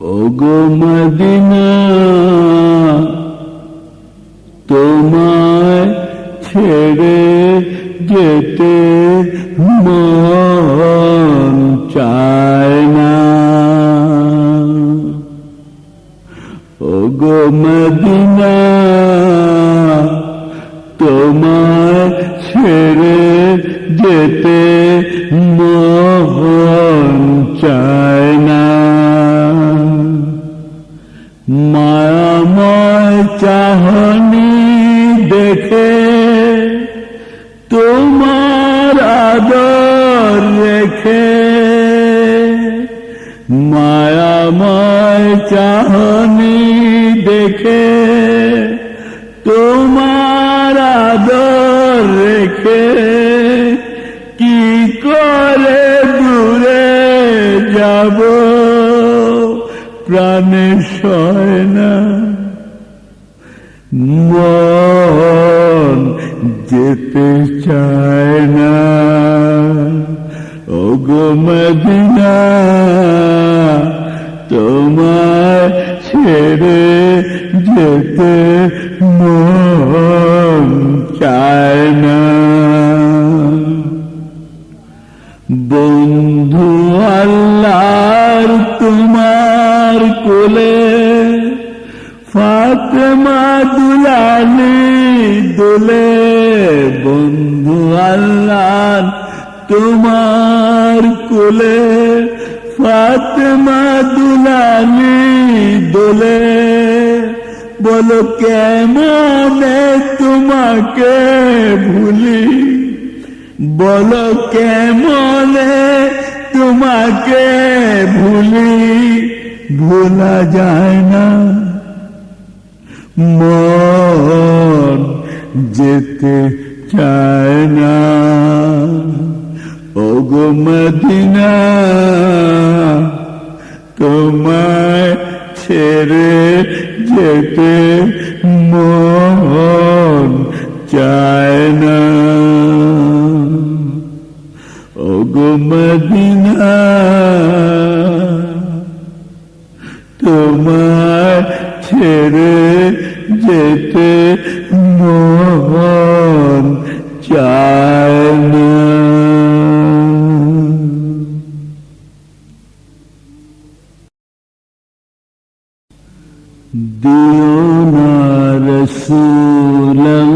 ওগো মদিনা তোমায় ছেড়ে যেতে মন চায় না। ওগো মদিনা তোমায় ছেড়ে যেতে মায়াময় চাহনি দেখে, তোমার আদর রেখে, কি করে দূরে যাব? প্রাণে সয় না। মন যেতে চায় ওগো মদিনা, তোমায় ছেড়ে যেতে মন চায় না। বন্ধু তোমার কোলে ফাতেমা দুলানি দোলে, বন্ধু আল্লাহর তোমার কোলে ফাতেমা দুলানি দোলে। বলো কেমনে তোমাকে ভুলি? বলো কেমনে তোমাকে ভুলি? ভোলা যায় না। মন যেতে চায় না। ওগো মদিনা তোমায় ছেড়ে যেতে মন চায় না। ওগো মদিনা তোমার ছেড়ে যেতে মন দিও না রসুল্লাহ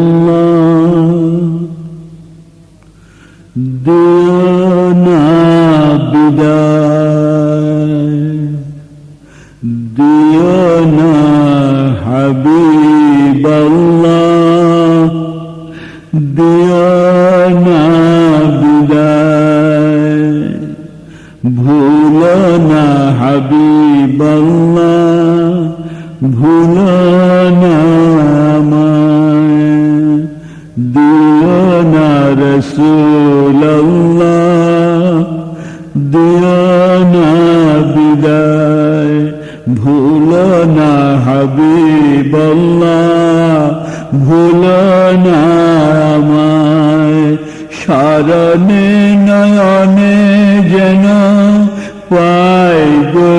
দিও না বিদায়। দিও না হাবিবাল্লাহ। দিও না বিদায়। ভুলো হাবিবাল্লাহ। ভুলনা না দিও না রসুল্লাহ দিও না বিদায় ভুলো না হাবিবল্লাহ ভুলো না সারণে নয়নে যেন পায় গো